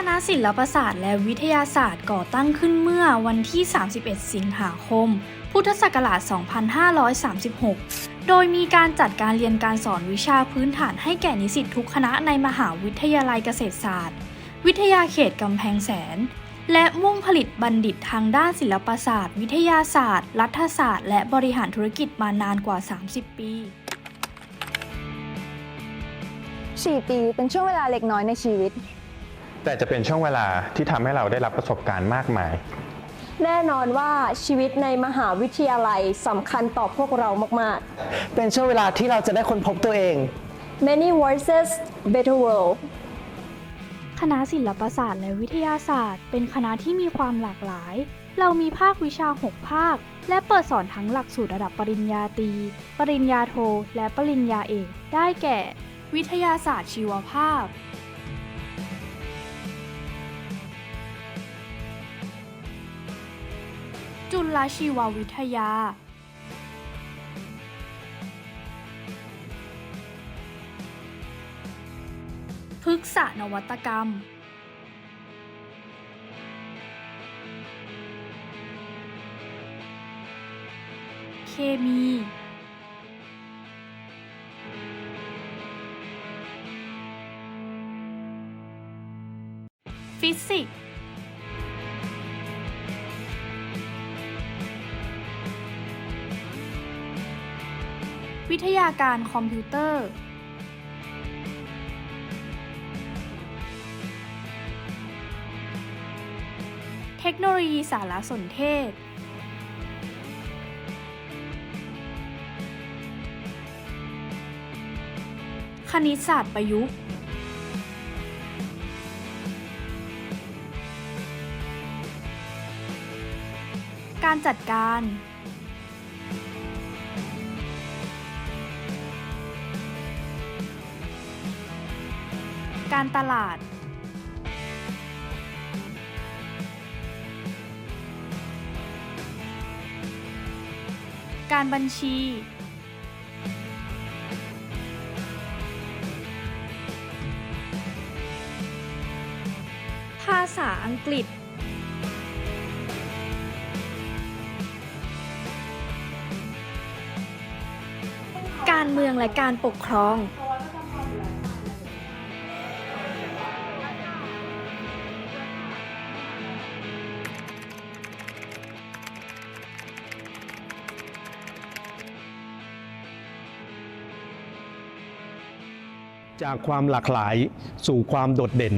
คณะศิลปศาสตร์และวิทยาศาสตร์ก่อตั้งขึ้นเมื่อวันที่ 31 สิงหาคม พุทธศักราช 2536 โดยมีการจัดการเรียนการสอนวิชาพื้นฐานให้แก่นิสิตทุกคณะในมหาวิทยาลัยเกษตรศาสตร์ วิทยาเขตกำแพงแสน และมุ่งผลิตบัณฑิตทางด้านศิลปศาสตร์ วิทยาศาสตร์ รัฐศาสตร์ และบริหารธุรกิจมานานกว่า 30 ปี4ปีเป็นช่วงเวลาเล็กน้อยในชีวิต แต่จะเป็นช่วงเวลาที่ทำให้เราได้รับประสบการณ์มากมาย แน่นอนว่าชีวิตในมหาวิทยาลัยสำคัญต่อพวกเรามาก เป็นช่วงเวลาที่เราจะได้ค้นพบตัวเอง ๆ Many Voices Better World คณะศิลปศาสตร์และวิทยาศาสตร์ เป็นคณะที่มีความหลากหลาย เรามีภาควิชา 6 ภาค และเปิดสอนทั้งหลักสูตรระดับปริญญาตรี ปริญญาโท และปริญญาเอก ได้แก่ วิทยาศาสตร์ชีวภาพ จุลชีววิทยา พฤกษานวัตกรรม เคมี ฟิสิกส์ วิทยาการคอมพิวเตอร์ เทคโนโลยีสารสนเทศ คณิตศาสตร์ประยุกต์ การจัดการ การตลาด การบัญชี ภาษาอังกฤษ การเมืองและการปกครอง จากความหลากหลายสู่ความโดดเด่น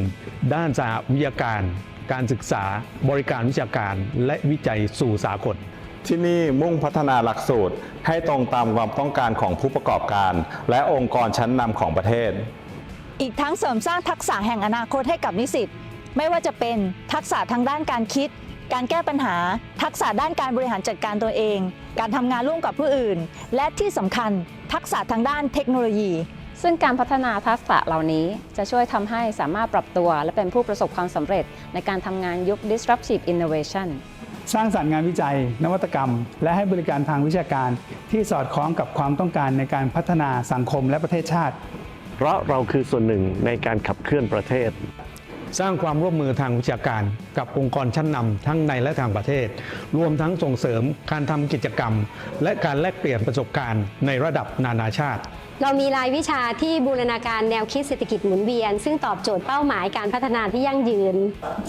ด้านสหวิทยาการ การศึกษาบริการวิชาการและวิจัยสู่สากลที่นี่มุ่งพัฒนาหลักสูตรให้ตรงตามความต้องการของผู้ประกอบการ และองค์กรชั้นนำของประเทศ อีกทั้งเสริมสร้างทักษะแห่งอนาคตให้กับนิสิตไม่ว่าจะเป็นทักษะทางด้านการคิด การแก้ปัญหา ทักษะด้านการบริหารจัดการตัวเอง การทำงานร่วมกับผู้อื่น และที่สำคัญทักษะทางด้านเทคโนโลยี ซึ่งการพัฒนาทักษะเหล่านี้จะช่วยทำให้สามารถปรับตัวและเป็นผู้ประสบความสำเร็จในการทำงานยุค disruptive innovation สร้างสรรค์งานวิจัย นวัตกรรม และให้บริการทางวิชาการ ที่สอดคล้องกับความต้องการในการพัฒนาสังคมและประเทศชาติ เพราะเราคือส่วนหนึ่งในการขับเคลื่อนประเทศ สร้างความร่วมมือทางวิชาการ กับองค์กรชั้นนำทั้งในและต่างประเทศ รวมทั้งส่งเสริมการทำกิจกรรม และการแลกเปลี่ยนประสบการณ์ในระดับนานาชาติเรามีรายวิชาที่บูรณาการแนวคิดเศรษฐกิจหมุนเวียน ซึ่งตอบโจทย์เป้าหมายการพัฒนาที่ยั่งยืน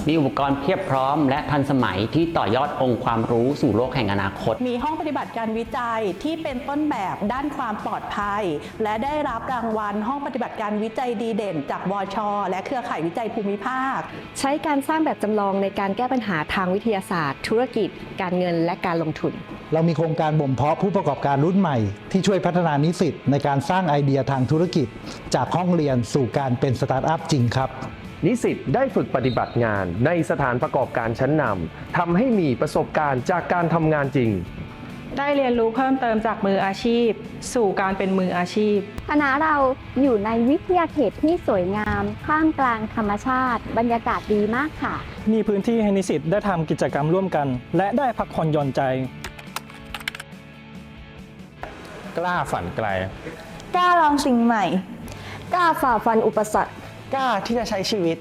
มีอุปกรณ์เพียบพร้อม และทันสมัยที่ต่อยอดองค์ความรู้สู่โลกแห่งอนาคต มีห้องปฏิบัติการวิจัยที่เป็นต้นแบบด้านความปลอดภัย และได้รับรางวัลห้องปฏิบัติการวิจัยดีเด่น จากวช และเครือข่ายวิจัยภูมิภาค ใช้การสร้างแบบจำลองในการแก้ปัญหาทางวิทยาศาสตร์ ธุรกิจ การเงินและการลงทุน เรามีโครงการบ่มเพาะผู้ประกอบการรุ่นใหม่ ที่ช่วยพัฒนานิสิตในการสร้างไอเดียทางธุรกิจ จากห้องเรียนสู่การเป็นสตาร์ทอัพจริงครับ นิสิตได้ฝึกปฏิบัติงานในสถานประกอบการชั้นนำทำให้มีประสบการณ์จากการทำงานจริง ได้เรียนรู้เพิ่มเติมจากมืออาชีพ สู่การเป็นมืออาชีพ คณะเราอยู่ในวิทยาเขตที่สวยงามท่ามกลางธรรมชาติ บรรยากาศดีมากค่ะ มีพื้นที่ให้นิสิตได้ทำกิจกรรมร่วมกัน และได้พักผ่อนหย่อนใจ กล้าฝันไกล กล้าลองสิ่งใหม่ กล้าฝ่าฟันอุปสรรค กล้าที่จะใช้ชีวิต